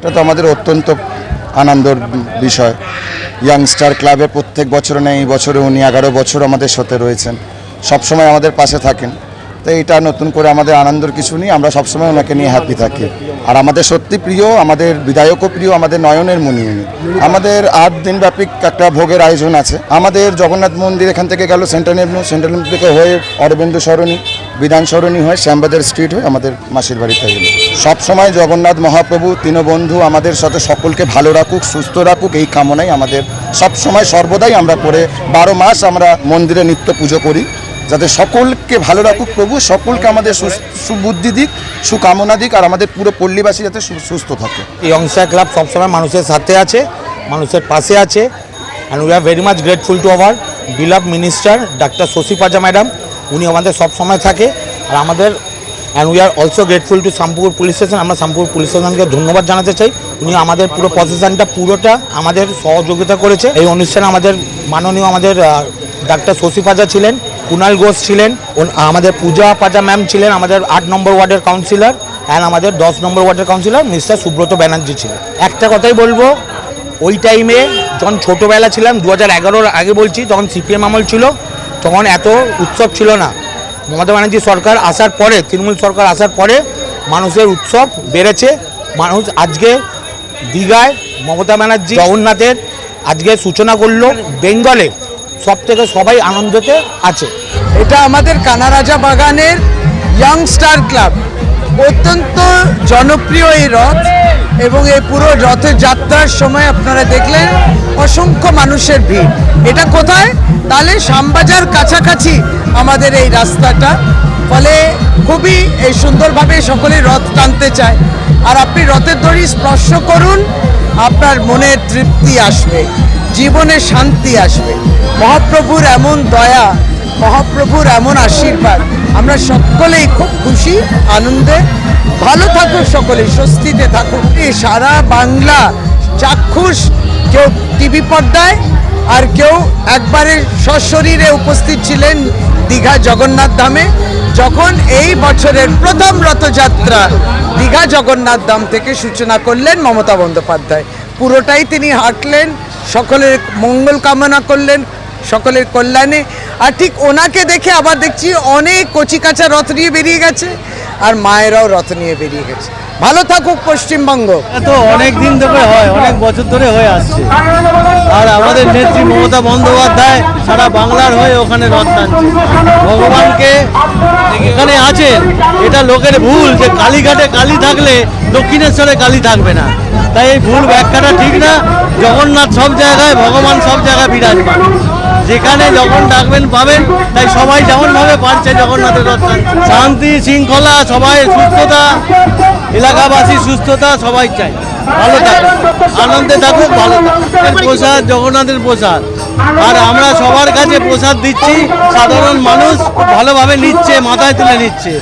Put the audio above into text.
এটা তো আমাদের অত্যন্ত আনন্দের বিষয়। ইয়াংস্টার ক্লাবে প্রত্যেক বছর নেই এই বছরে উনি এগারো বছর আমাদের সাথে রয়েছেন। সবসময় আমাদের পাশে থাকেন। তো এটা নতুন করে আমাদের আনন্দের কিছু নেই, আমরা সবসময় ওনাকে নিয়ে হ্যাপি থাকি। আর আমাদের সত্যি প্রিয়, আমাদের বিধায়কও প্রিয়, আমাদের নয়নের মণি উনি। আমাদের আট দিনব্যাপী একটা ভোগের আয়োজন আছে। আমাদের জগন্নাথ মন্দির এখান থেকে গেল সেন্ট্রাল এভিনিউ সেন্ট্রাল এভিনিউ থেকে হয়ে অরবিন্দ সরণি। বিধান সরণি হয়ে, শ্যামবাজার স্ট্রিট হয়ে, আমাদের মাসির বাড়িতে গেল সব সময় জগন্নাথ মহাপ্রভু বন্ধু আমাদের সাথে সকলকে ভালো রাখুক, সুস্থ রাখুক, এই কামনাই আমাদের। সব সময় সর্বদাই আমরা করে, বারো মাস আমরা মন্দিরে নিত্য পুজো করি, যাতে সকলকে ভালো রাখুক প্রভু, সকলকে আমাদের সুবুদ্ধি দিক, সুকামনা দিক, আর আমাদের পুরো পল্লীবাসী যাতে সুস্থ থাকে। ইয়ংস্টার ক্লাব সবসময় মানুষের সাথে আছে, মানুষের পাশে আছে and we are very much grateful to our beloved minister doctor Shashi Panja madam উনি আমাদের সব সময় থাকে। আর আমাদের and we are also grateful to Shyampur police station আমরা শামপুর পুলিশ স্টেশনকে ধন্যবাদ জানাতে চাই। উনি আমাদের পুরো প্রসেশনটা পুরোটা আমাদের সহযোগিতা করেছে। এই অনুষ্ঠানে আমাদের মাননীয় আমাদের ডাক্তার শশী পাজা ছিলেন, কুনাল ঘোষ ছিলেন আমাদের পূজা পাজা ম্যাম ছিলেন, আমাদের আট নম্বর ওয়ার্ডের কাউন্সিলর অ্যান্ড আমাদের দশ নম্বর ওয়ার্ডের কাউন্সিলর মিস্টার সুব্রত ব্যানার্জি ছিলেন। একটা কথাই বলব, ওই টাইমে যখন ছোটোবেলা ছিলাম দু হাজার আগে বলছি, তখন সিপিএম আমল ছিল। তখন এত উৎসব ছিল না। মমতা ব্যানার্জি সরকার আসার পরে, তৃণমূল সরকার আসার পরে মানুষের উৎসব বেড়েছে। মানুষ আজকে দীঘায় মমতা ব্যানার্জি, জগন্নাথের আজকে সূচনা করল বেঙ্গলে। সব থেকে সবাই আনন্দতে আছে। এটা আমাদের কানারাজা বাগানের ইয়াং স্টার ক্লাব অত্যন্ত জনপ্রিয় এই রথ এবং এই পুরো রথের যাত্রার সময় আপনারা দেখলেন অসংখ্য মানুষের ভিড়। এটা কোথায়? তাহলে শ্যামবাজার কাছাকাছি আমাদের এই রাস্তাটা। ফলে খুবই এই সুন্দরভাবে সকলে রথ টানতে চায়। আর আপনি রথের দড়ি স্পর্শ করুন, আপনার মনে তৃপ্তি আসবে, জীবনে শান্তি আসবে। মহাপ্রভুর এমন দয়া, মহাপ্রভুর এমন আশীর্বাদ, আমরা সকলেই খুব খুশি, আনন্দে। ভালো থাকুক সকলে, স্বস্তিতে থাকুক। এই সারা বাংলা চাক্ষুষ কেউ টিভি পর্দায় আর কেউ একবারে সশরীরে উপস্থিত ছিলেন দীঘা জগন্নাথ ধামে। যখন এই বছরের প্রথম রথযাত্রা দীঘা জগন্নাথ ধাম থেকে সূচনা করলেন মমতা বন্দ্যোপাধ্যায়। পুরোটাই তিনি হাঁটলেন, সকলের মঙ্গল কামনা করলেন, সকলের কল্যাণে। আর ঠিক ওনাকে দেখে আবার দেখছি অনেক কচিকাচা রথ নিয়ে বেরিয়ে গেছে, আর মায়েরাও রথ নিয়ে বেরিয়ে গেছে। ভালো থাকুক পশ্চিমবঙ্গ। এটা তো অনেক দিন ধরে হয়, অনেক বছর ধরে হয়ে আসছে। আর আমাদের নেত্রী মমতা বন্দ্যোপাধ্যায় সারা বাংলার হয়ে ওখানে রথ টানছে। ভগবানকে এখানে আছেন, এটা লোকের ভুল যে কালীঘাটে কালী থাকলে দক্ষিণেশ্বরে কালী থাকবে না। তাই এই ভুল ব্যাখ্যাটা ঠিক না, জগন্নাথ সব জায়গায়, ভগবান সব জায়গায় বিরাজমান। যেখানে যখন ডাকবেন পাবেন, তাই সবাই যেমনভাবে পারছে জগন্নাথের টানছে। শান্তি, শৃঙ্খলা, সবাই সুস্থতা, এলাকাবাসী সুস্থতা সবাই চাই ভালো থাকুক আনন্দে থাকুক, ভালো থাকুক। প্রসাদ, জগন্নাথের প্রসাদ। আর আমরা সবার কাছে প্রসাদ দিচ্ছি। সাধারণ মানুষ ভালোভাবে নিচ্ছে, মাথায় তুলে নিচ্ছে।